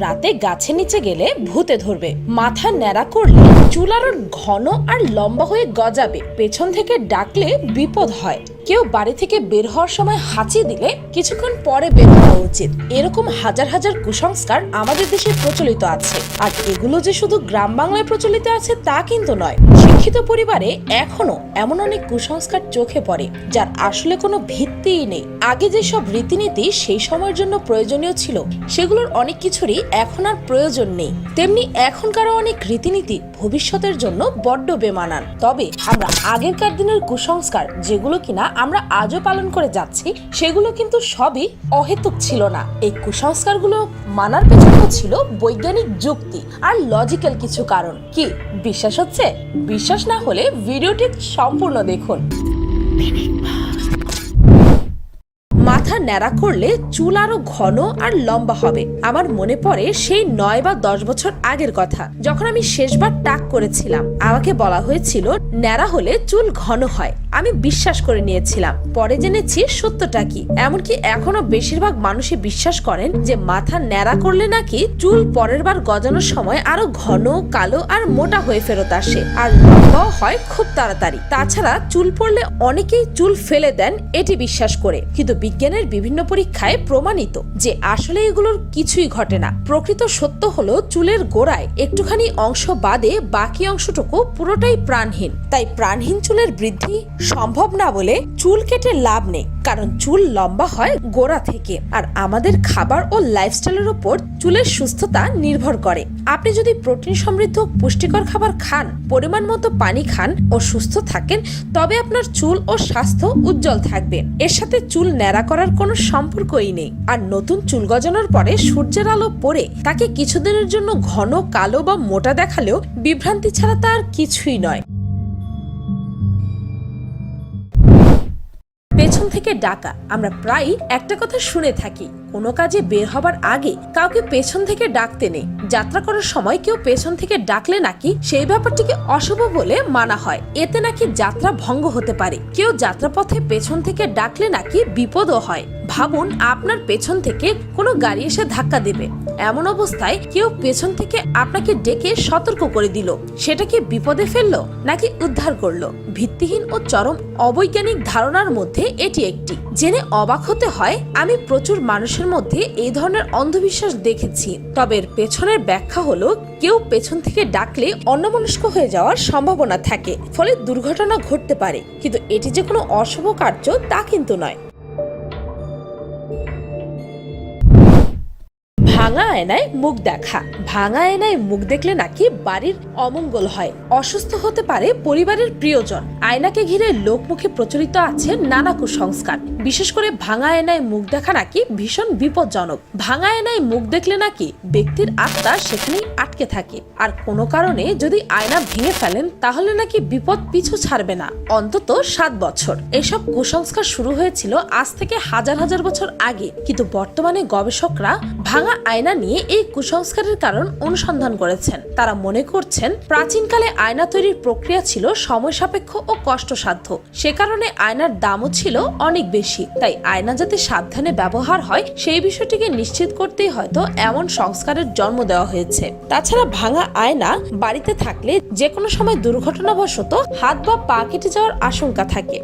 রাতে গাছের নিচে গেলে ভূতে ধরবে। মাথা ন্যাড়া করলে চুল ঘন আর লম্বা হয়ে গজাবে। পেছন থেকে ডাকলে বিপদ হয়। কেউ বাড়ি থেকে বের হওয়ার সময় হাঁচি দিলে কিছুক্ষণ পরে বের হওয়া উচিত। এরকম হাজার হাজার কুসংস্কার আমাদের দেশে প্রচলিত আছে। আর এগুলো যে শুধু গ্রাম বাংলায় প্রচলিত আছে তা কিন্তু নয় শিক্ষিত পরিবারে এখনও এমন অনেক কুসংস্কার চোখে পড়ে, যার আসলে কোনো ভিত্তিই নেই। আগে যেসব রীতিনীতি সেই সময়ের জন্য প্রয়োজনীয় ছিল, সেগুলোর অনেক কিছুরই এখন আর প্রয়োজন নেই। তেমনি এখনকারও অনেক রীতিনীতি ভবিষ্যতের জন্য বড্ড বেমানান। তবে আমরা আগেরকার দিনের কুসংস্কার, যেগুলো কিনা আমরা আজও পালন করে যাচ্ছি, সেগুলো কিন্তু সবই অহেতুক ছিল না। এই কুসংস্কারগুলো মানার পেছনেও ছিল বৈজ্ঞানিক যুক্তি আর লজিক্যাল কিছু কারণ। কি, বিশ্বাস হচ্ছে? বিশ্বাস না হলে ভিডিওটি সম্পূর্ণ দেখুন। মাথা ন্যাড়া করলে চুল আরও ঘন আর লম্বা হবে। আমার মনে পড়ে সেই নয় বা দশ বছর আগের কথা। যখন আমি শেষবার টাক করেছিলাম, আমাকে বলা হয়েছিল, ন্যাড়া হলে চুল ঘন হয়। আমি বিশ্বাস করে নিয়েছিলাম। পরে জেনেছি, সত্যটা কি? এমনকি এখনও বেশিরভাগ মানুষই বিশ্বাস করেন যে, মাথা ন্যাড়া করলে নাকি চুল পরের বার গজানোর সময় আরও ঘন, কালো আর মোটা হয়ে ফেরত আসে, আর লম্বাও হয় খুব তাড়াতাড়ি। তাছাড়া চুল পড়লে অনেকেই চুল ফেলে দেন, এটি বিশ্বাস করে। কিন্তু বিজ্ঞানের বিভিন্ন পরীক্ষায় প্রমাণিত যে আসলে এগুলোর কিছুই ঘটে না। প্রকৃত সত্য হলো চুলের গোড়ায় একটুখানি অংশ বাদে বাকি অংশটুকু পুরোটাই প্রাণহীন। তাই প্রাণহীন চুলের বৃদ্ধি সম্ভব না বলে চুল কেটে লাভ নেই। কারণ চুল লম্বা হয় গোড়া থেকে, আর আমাদের খাবার ও লাইফস্টাইলের উপর চুলের সুস্থতা নির্ভর করে। আপনি যদি প্রোটিন সমৃদ্ধ, পুষ্টিকর খাবার খান, পরিমাণ মতো পানি খান ও সুস্থ থাকেন, তবে আপনার চুল ও স্বাস্থ্য উজ্জ্বল থাকবে। এর সাথে চুল ন্যাড়া করার কোনো সম্পর্কই নেই। আর নতুন চুল গজানোর পরে সূর্যের আলো পড়ে, তাকে কিছুদিনের জন্য ঘন, কালো বা মোটা দেখালেও বিভ্রান্তি ছাড়া তা আর কিছুই নয়। পেছন থেকে ডাকা। আমরা প্রায়ই একটা কথা শুনে থাকি। কোনো কাজে বের হবার আগে কাউকে পেছন থেকে ডাকতে নেই। যাত্রা করার সময় কেউ পেছন থেকে ডাকলে নাকি সেই ব্যাপারটিকে অশুভ বলে মানা হয়। এতে নাকি যাত্রা ভঙ্গ হতে পারে। কেউ যাত্রাপথে পেছন থেকে ডাকলে নাকি বিপদও হয়। ভাবুন, আপনার পেছন থেকে কোনো গাড়ি এসে ধাক্কা দেবে। এমন অবস্থায় কেউ পেছন থেকে আপনাকে ডেকে সতর্ক করে দিল। সেটা কি বিপদে ফেলল নাকি উদ্ধার করল? ভিত্তিহীন ও চরম অবৈজ্ঞানিক ধারণার মধ্যে এটি একটি। জেনে অবাক হতে হয়, আমি প্রচুর মানুষের মধ্যে এই ধরনের অন্ধবিশ্বাস দেখেছি। তবে এর পেছনের ব্যাখ্যা হলো, কেউ পেছন থেকে ডাকলে অন্যমনস্ক হয়ে যাওয়ার সম্ভাবনা থাকে, ফলে দুর্ঘটনা ঘটতে পারে। কিন্তু এটি যে কোনো অশুভ কার্য তা কিন্তু নয়। ভাঙা আয়নায় মুখ দেখা। ভাঙা আয়নায় মুখ দেখলে নাকি বাড়ির অমঙ্গল হয়। অসুস্থ হতে পারে পরিবারের প্রিয়জন। আয়নাকে ঘিরে লোকমুখে প্রচলিত আছে নানা কুসংস্কার। বিশেষ করে ভাঙা আয়নায় মুখ দেখা নাকি ভীষণ বিপজ্জনক। ভাঙা আয়নায় মুখ দেখলে নাকি ব্যক্তির আত্মা সেখানেই আটকে থাকে। আর কোনো কারণে যদি আয়না ভেঙে ফেলেন, তাহলে নাকি বিপদ পিছু ছাড়বে না। অন্তত সাত বছর। এসব কুসংস্কার শুরু হয়েছিল আজ থেকে হাজার হাজার বছর আগে। কিন্তু বর্তমানে গবেষকরা ভাঙা আয়না নিয়ে এই কুসংস্কারের কারণ অনুসন্ধান করেছেন। তারা মনে করছেন, প্রাচীনকালে আয়না তৈরির প্রক্রিয়া ছিল সময় সাপেক্ষ ও কষ্টসাধ্য। সে কারণে আয়নার দামও ছিল অনেক বেশি। তাই আয়না যাতে সাবধানে ব্যবহার হয়, সেই বিষয়টিকে নিশ্চিত করতেই হয়তো এমন সংস্কারের জন্ম দেওয়া হয়েছে। তাছাড়া ভাঙা আয়না বাড়িতে থাকলে যে কোনো সময় দুর্ঘটনাবশত হাত বা পা কেটে যাওয়ার আশঙ্কা থাকে।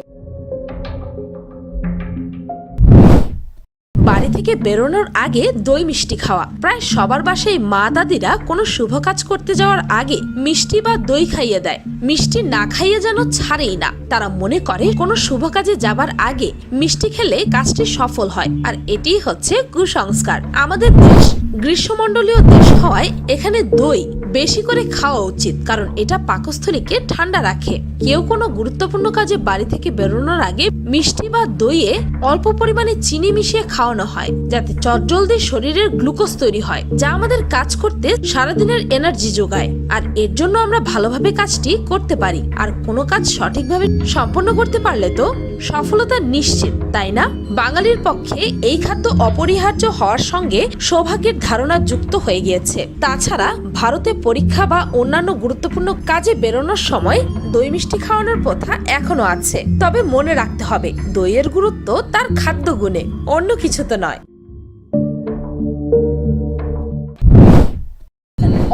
বাড়ি থেকে বেরোনোর আগে দই মিষ্টি খাওয়া। প্রায় সবার বাসায় মা দাদিরা কোনো শুভ কাজ করতে যাওয়ার আগে মিষ্টি বা দই খাইয়ে দেয়। মিষ্টি না খাইয়ে যেন ছাড়েই না। তারা মনে করে কোনো শুভ কাজে যাবার আগে মিষ্টি খেলে কাজটি সফল হয়। আর এটিই হচ্ছে কুসংস্কার। আমাদের দেশ, গ্রীষ্মমণ্ডলীয় দেশ হওয়ায় এখানে দই বেশি করে খাওয়া উচিত। কারণ এটা পাকস্থলীকে ঠান্ডা রাখে। কেউ কোনো গুরুত্বপূর্ণ কাজে বাড়ি থেকে বেরোনোর আগে মিষ্টি বা দইয়ে অল্প পরিমাণে চিনি মিশিয়ে খাওয়ানো হয়, যাতে চটজলদি শরীরের গ্লুকোজ তৈরি হয়, যা আমাদের কাজ করতে সারাদিনের এনার্জি যোগায়। আর এর জন্য আমরা ভালোভাবে কাজটি করতে পারি। আর কোনো কাজ সঠিকভাবে সম্পন্ন করতে পারলে তো সফলতা নিশ্চিত, তাই না? বাঙালির পক্ষে এই খাদ্য অপরিহার্য হওয়ার সঙ্গে সৌভাগ্যের ধারণা যুক্ত হয়ে গিয়েছে। তাছাড়া ভারতে পরীক্ষা বা অন্যান্য গুরুত্বপূর্ণ কাজে বেরোনোর সময় দই মিষ্টি খাওয়ানোর প্রথা এখনও আছে। তবে মনে রাখতে হবে দইয়ের গুরুত্ব তার খাদ্য গুণে, অন্য কিছু তো নয়।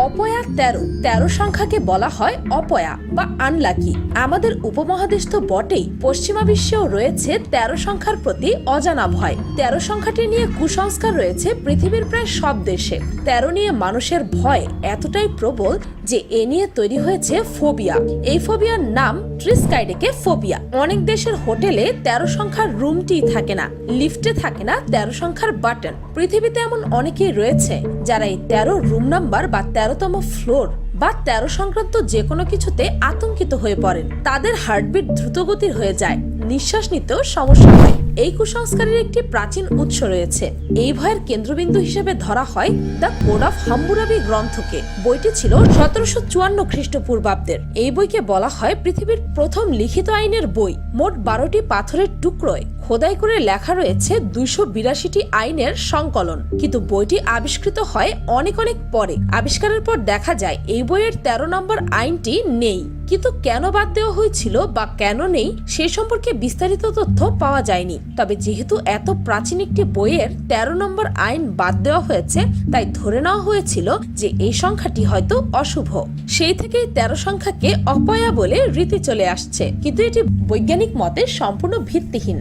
অপয়া তেরো। তেরো সংখ্যাকে বলা হয় অপয়া বা আনলাকি আমাদের উপমহাদেশ তো বটেই, পশ্চিমা বিশ্বেও রয়েছে তেরো সংখ্যার প্রতি অজানা ভয়। তেরো সংখ্যাটি নিয়ে কুসংস্কার রয়েছে পৃথিবীর প্রায় সব দেশে। তেরো নিয়ে মানুষের ভয় এতটাই প্রবল যে এ নিয়ে তৈরি হয়েছে ফোবিয়া। এই ফোবিয়ার নাম ট্রিসকাইডেকে ফোবিয়া অনেক দেশের হোটেলে তেরো সংখ্যার রুমটি থাকে না, লিফটে থাকে না তেরো সংখ্যার বাটন। পৃথিবীতে এমন অনেকেই রয়েছে যারা এই তেরো রুম নাম্বার বা তেরোতম ফ্লোর বা তেরো সংক্রান্ত যে কোনো কিছুতে আতঙ্কিত হয়ে পড়েন। তাদের হার্টবিট দ্রুতগতির হয়ে যায়। নিঃশ্বাস নিতেও সমস্যা হয়। এই কুসংস্কারের একটি প্রাচীন উৎস রয়েছে। এই ভয়ের কেন্দ্রবিন্দু হিসেবে ধরা হয় দ্য কোড অফ হাম্বুরাবি গ্রন্থকে। বইটি ছিল সতেরোশো চুয়ান্ন খ্রিস্টপূর্বাব্দের। এই বইকে বলা হয় পৃথিবীর প্রথম লিখিত আইনের বই। মোট বারোটি পাথরের টুকরোয়। খোদাই করে লেখা রয়েছে দুইশো বিরাশিটি আইনের সংকলন। কিন্তু বইটি আবিষ্কৃত হয় অনেক অনেক পরে। আবিষ্কারের পর দেখা যায়, এই বইয়ের তেরো নম্বর আইনটি নেই। কিন্তু কেন বাদ দেওয়া হয়েছিল বা কেন নেই, সে সম্পর্কে বিস্তারিত তথ্য পাওয়া যায়নি। তবে যেহেতু এত প্রাচীন একটি বইয়ের তেরো নম্বর আইন বাদ দেওয়া হয়েছে, তাই ধরে নেওয়া হয়েছিল যে এই সংখ্যাটি হয়তো অশুভ। সেই থেকেই তেরো সংখ্যাকে অপয়া বলে রীতি চলে আসছে। কিন্তু এটি বৈজ্ঞানিক মতে সম্পূর্ণ ভিত্তিহীন।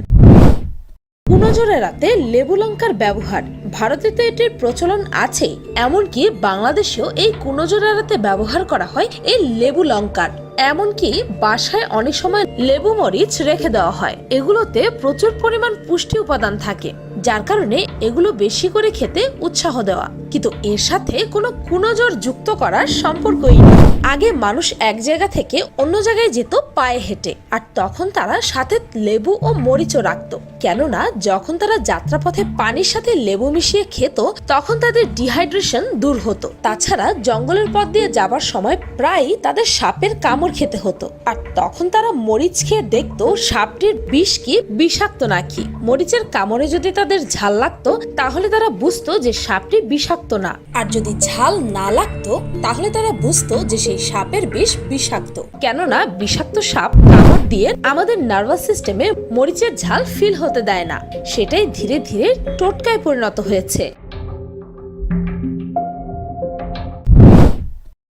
কুনজরে রাতে লেবু লঙ্কার ব্যবহার। ভারতে তো এটির প্রচলন আছে এমনকি বাংলাদেশেও এই কুনজরে রাতে ব্যবহার করা হয় এই লেবু লঙ্কার। এমনকি বাসায় অনেক সময় লেবু মরিচ রেখে দেওয়া হয়। এগুলোতে প্রচুর পরিমাণ পুষ্টি উপাদান থাকে। যার কারণে এগুলো বেশি করে খেতে উৎসাহ দেওয়া। কিন্তু এর সাথে কোনো কুনজর যুক্ত করার সম্পর্কই নেই। আগে মানুষ এক জায়গা থেকে অন্য জায়গায় যেত পায়ে হেঁটে, আর তখন তারা সাথে লেবু ও মরিচও রাখত। কেননা যখন তারা যাত্রাপথে পানির সাথে লেবু মিশিয়ে খেত, তখন তাদের ডিহাইড্রেশন দূর হতো। তাছাড়া জঙ্গলের পথ দিয়ে যাবার সময় প্রায়ই তাদের সাপের কামড় খেতে হতো। আর তখন তারা মরিচ খেয়ে দেখতো, সাপটির বিষ কি বিষাক্ত নাকি? মরিচের কামড়ে যদি তাদের ঝাল লাগতো তাহলে তারা বুঝতো যে সাপটি বিষাক্ত না। আর যদি ঝাল না লাগতো তাহলে তারা বুঝতো যে সেই সাপের বিষ বিষাক্ত। কেননা বিষাক্ত সাপ কামড় দিয়ে আমাদের নার্ভাস সিস্টেমে মরিচের ঝাল ফিল হতে দেয় না। সেটাই ধীরে ধীরে টোটকায় পরিণত হয়েছে।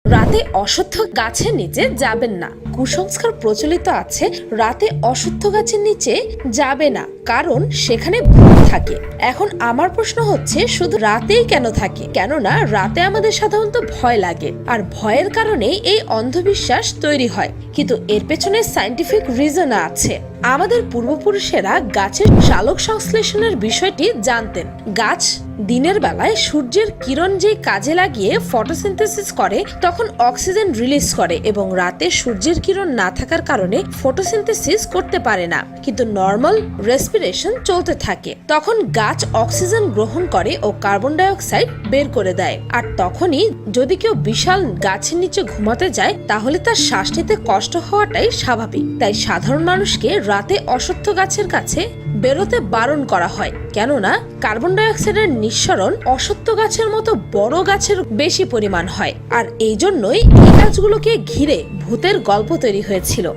রাতে অশ্বত্থ গাছের নিচে যাবেন না। কুসংস্কার প্রচলিত আছে রাতে অশ্বত্থ গাছের নিচে যাবে না। কারণ সেখানে ভূত থাকে। এখন আমার প্রশ্ন হচ্ছে, শুধু রাতেই কেন থাকে? কেননা রাতে আমাদের সাধারণত ভয় লাগে, আর ভয়ের কারণে এই অন্ধবিশ্বাস তৈরি হয়। কিন্তু এর পেছনে সাইন্টিফিক রিজন আছে। আমাদের পূর্বপুরুষেরা গাছের শালক সংশ্লেষণের বিষয়টি জানতেন। গাছ দিনের বেলায় সূর্যের কিরণ যে কাজে লাগিয়ে ফটোসিনথেসিস করে, তখন অক্সিজেন রিলিজ করে এবং রাতে সূর্যের কিরণ না থাকার কারণে ফটোসিনথেসিস করতে পারে না। কিন্তু নর্মাল রেসপিরেশন চলতে থাকে। তখন গাছ অক্সিজেন গ্রহণ করে ও কার্বন ডাই অক্সাইড বের করে দেয়। আর তখনই যদি কেউ বিশাল গাছের নিচে ঘুমাতে যায়, তাহলে তার শ্বাস নিতে কষ্ট হওয়াটাই স্বাভাবিক। তাই সাধারণ মানুষকে রাতে অসত্য গাছের কাছে বেরোতে বারণ করা হয়। কেননা, কার্বন ডাইঅক্সাইডের নিঃসরণ অসত্য গাছের মতো বড় গাছের বেশি পরিমাণ হয়। আর এই জন্যই এই গাছগুলোকে ঘিরে ভূতের গল্প তৈরি হয়েছিল।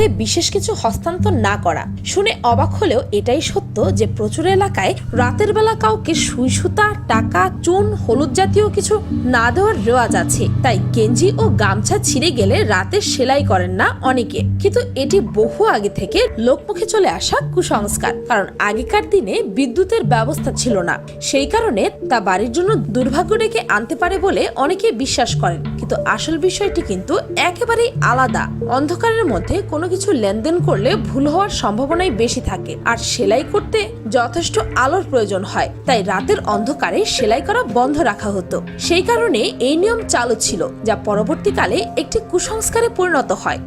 রাতে বিশেষ কিছু হস্তান্তর না করা। শুনে অবাক হলেও এটাই সত্য যে প্রচুর এলাকায় রাতের বেলা কাউকে সুই সুতা টাকা, চুন, হলুদ জাতীয় কিছু না দেওয়ার রেওয়াজ আছে। তাই গেঞ্জি ও গামছা ছিঁড়ে গেলে রাতে সেলাই করেন না অনেকে। কিন্তু এটি বহু আগে থেকে লোকমুখে চলে আসা কুসংস্কার। কারণ আগেকার দিনে বিদ্যুতের ব্যবস্থা ছিল না। সেই কারণে তা বাড়ির জন্য দুর্ভাগ্য ডেকে আনতে পারে বলে অনেকে বিশ্বাস করেন। কিন্তু আসল বিষয়টি কিন্তু একেবারেই আলাদা। অন্ধকারের মধ্যে কোনো কিছু লেনদেন করলে ভুল হওয়ার সম্ভাবনাই বেশি থাকে। আর সেলাই করতে যথেষ্ট আলোর প্রয়োজন হয়। তাই রাতের অন্ধকারে সেলাই করা বন্ধ রাখা হতো। সেই কারণে এই নিয়ম চালু ছিল, যা পরবর্তীকালে একটি কুসংস্কারে পরিণত হয়।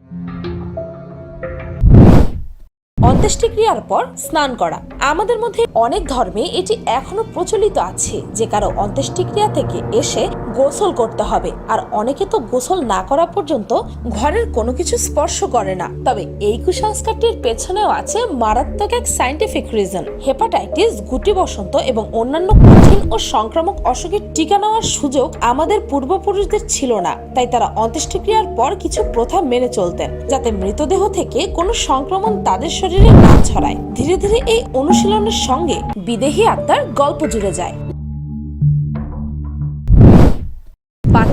অন্ত্যেষ্টিক্রিয়ার পর স্নান করা। আমাদের মধ্যে অনেক ধর্মে এটি এখনও প্রচলিত আছে। যে কারও অন্ত্যেষ্টিক্রিয়া থেকে এসে গোসল করতে হবে। আর অনেকে তো গোসল না করা পর্যন্ত ঘরের কোনো কিছু স্পর্শ করে না। তবে এই কুসংস্কারটির পেছনেও আছে মারাত্মক এক সাইন্টিফিক রিজন হেপাটাইটিস গুটি বসন্ত এবং অন্যান্য কঠিন ও সংক্রামক অসুখের টিকা নেওয়ার সুযোগ আমাদের পূর্বপুরুষদের ছিল না। তাই তারা অন্ত্যেষ্টিক্রিয়ার পর কিছু প্রথা মেনে চলতেন, যাতে মৃতদেহ থেকে কোনো সংক্রমণ তাদের শরীরে না ছড়ায়। ধীরে ধীরে এই অনুশীলনের সঙ্গে বিদেহী আত্মার গল্প জুড়ে যায়।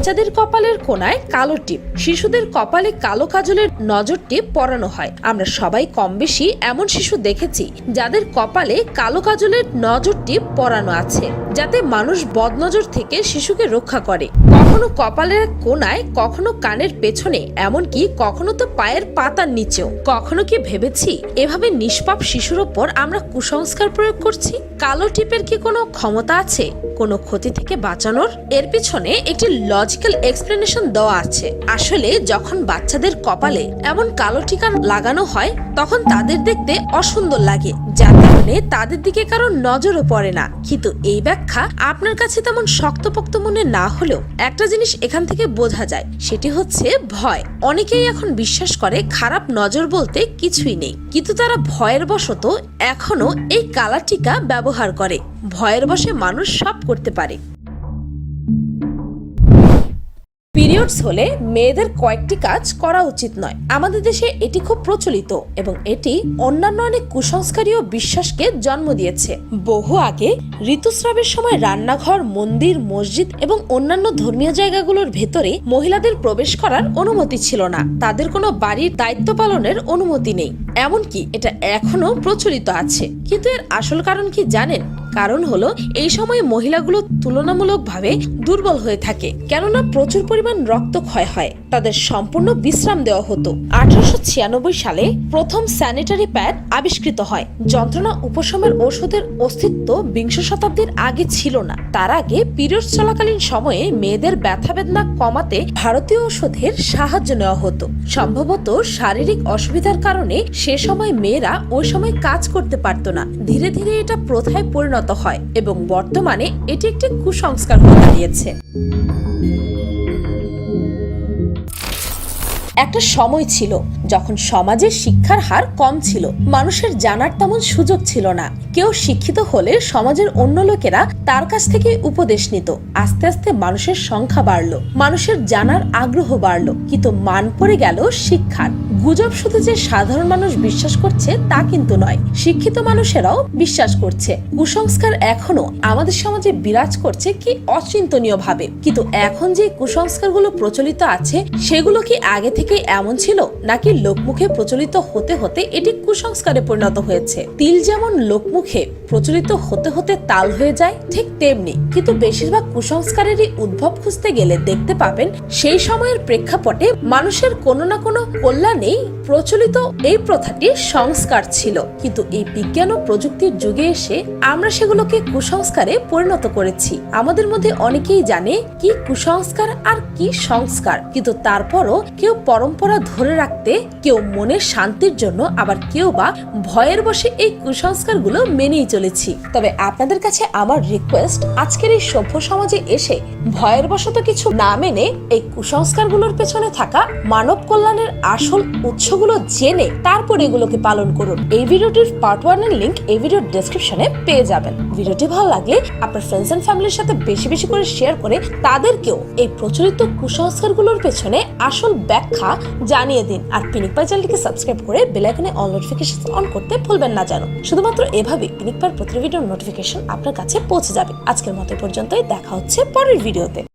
বাচ্চাদের কপালের কোনায় কালো টিপ, শিশুদের কপালে কালো কাজলের নজর টিপ পরানো হয়। আমরা সবাই কম বেশি এমন শিশু দেখেছি, যাদের কপালে কালো কাজলের নজর টিপ পরানো আছে, যাতে মানুষ বদনজর থেকে শিশুকে রক্ষা করে। কখনো কপালের কোনায় কখনো কানের পেছনে, এমনকি কখনো তো পায়ের পাতার নিচেও। কখনো কি ভেবেছি, এভাবে নিষ্পাপ শিশুর ওপর আমরা কুসংস্কার প্রয়োগ করছি? কালো টিপের কি কোনো ক্ষমতা আছে? কোনো ক্ষতি থেকে বাঁচানোর? এর পিছনে একটি লজিক্যাল এক্সপ্লেনেশন দেওয়া আছে। আসলে যখন বাচ্চাদের কপালে এমন কালো টিকা লাগানো হয়, তখন তাদের দেখতে অসুন্দর লাগে যার কারণে তাদের দিকে কারও নজরও পড়ে না। কিন্তু এই ব্যাখ্যা আপনার কাছে তেমন শক্তপোক্ত মনে না হলেও একটা জিনিস এখান থেকে বোঝা যায়, সেটি হচ্ছে ভয়। অনেকেই এখন বিশ্বাস করে খারাপ নজর বলতে কিছুই নেই। কিন্তু তারা ভয়ের বশত এখনও এই কালা টিকা ব্যবহার করে। ভয়ের বশে মানুষ সব করতে পারে। পিরিয়ডস হলে মেয়েদের কয়েকটি কাজ করা উচিত নয়। আমাদের দেশে এটি খুব প্রচলিত এবং এটি অন্যান্য অনেক কুসংস্কারীয় বিশ্বাসকে জন্ম দিয়েছে। বহু আগে ঋতুস্রাবের সময় রান্নাঘর, মন্দির, মসজিদ এবং অন্যান্য ধর্মীয় জায়গাগুলোর ভেতরে মহিলাদের প্রবেশ করার অনুমতি ছিল না। তাদের কোনো বাড়ির দায়িত্ব পালনের অনুমতি নেই। এমনকি এটা এখনও প্রচলিত আছে। কিন্তু এর আসল কারণ কি জানেন? কারণ হলো, এই সময় মহিলাগুলো তুলনামূলকভাবে দুর্বল হয়ে থাকে। কেননা প্রচুর পরিমাণ রক্ত ক্ষয় হয়। তাদের সম্পূর্ণ বিশ্রাম দেওয়া হতো। আঠারোশো ছিয়ানব্বই সালে প্রথম স্যানিটারি প্যাড আবিষ্কৃত হয়। যন্ত্রণা উপশমের ওষুধের অস্তিত্ব বিংশ শতাব্দীর আগে ছিল না। তার আগে পিরিয়ড চলাকালীন সময়ে মেয়েদের ব্যথা বেদনা কমাতে ভারতীয় ওষুধের সাহায্য নেওয়া হতো। সম্ভবত শারীরিক অসুবিধার কারণে সে সময় মেয়েরা ওই সময় কাজ করতে পারত না। ধীরে ধীরে এটা প্রথায় পরিণত হয় এবং বর্তমানে এটি একটি কুসংস্কার হয়ে দাঁড়িয়েছে। একটা সময় ছিল যখন সমাজে শিক্ষার হার কম ছিল। মানুষের জানার তেমন সুযোগ ছিল না। কেউ শিক্ষিত হলে সমাজের অন্য লোকেরা তার কাছ থেকে উপদেশ নিত। আস্তে আস্তে মানুষের সংখ্যা বাড়লো। মানুষের জানার আগ্রহ বাড়লো। কিন্তু মান পড়ে গেল শিক্ষার। গুজব শুধু যে সাধারণ মানুষ বিশ্বাস করছে তা কিন্তু নয়, শিক্ষিত মানুষেরাও বিশ্বাস করছে। কুসংস্কার এখনও আমাদের সমাজে বিরাজ করছে কি অচিন্তনীয় ভাবে কিন্তু এখন যে কুসংস্কারগুলো প্রচলিত আছে, সেগুলো কি আগে থেকে এমন ছিল, নাকি লোকমুখে প্রচলিত হতে হতে এটি কুসংস্কারে পরিণত হয়েছে? তিল যেমন লোকমুখে প্রচলিত হতে হতে তাল হয়ে যায়, ঠিক তেমনি কিন্তু বেশিরভাগ কুসংস্কারেরই উদ্ভব খুঁজতে গেলে দেখতে পাবেন, সেই সময়ের প্রেক্ষাপটে মানুষের কোনো না কোনো কল্যাণেই প্রচলিত এই প্রথাটি সংস্কার ছিল। কিন্তু এই বিজ্ঞান ও প্রযুক্তির যুগে এসে আমরা সেগুলোকে কুসংস্কারে পরিণত করেছি। আমাদের মধ্যে অনেকেই জানে কি কুসংস্কার আর কি সংস্কার। কিন্তু তারপরও কেউ পরম্পরা ধরে রাখতে, কেউ মনের শান্তির জন্য আবার কেউ বা ভয়ের বসে এই কুসংস্কারগুলো মেনেই চলেছি। তবে আপনাদের কাছে আমার রিকোয়েস্ট আজকের এই সভ্য সমাজে এসে ভয়ের বশত কিছু না মেনে এই কুসংস্কারগুলোর পেছনে থাকা মানব কল্যাণের আসল উৎসগুলো জেনে তারপর এগুলোকে পালন করুন। এই ভিডিওটির পার্ট ওয়ানের লিংক এই ভিডিওর ডেসক্রিপশনে পেয়ে যাবেন। ভিডিওটি ভালো লাগলে আপনার ফ্রেন্ডস এন্ড ফ্যামিলির সাথে বেশি বেশি করে শেয়ার করে তাদেরকেও এই প্রচলিত কুসংস্কারগুলোর পেছনে আসল ব্যাখ্যা জানিয়ে দিন। আর পিনিক পাই চ্যানেলটিকে সাবস্ক্রাইব করে বেল আইকনে অল নোটিফিকেশন অন করতে ভুলবেন না যেন। শুধুমাত্র এভাবে পিনিক পার প্রতি ভিডিওর নোটিফিকেশন আপনার কাছে পৌঁছে যাবে। আজকের মতো পর্যন্তই। দেখা হচ্ছে পরের ভিডিওতে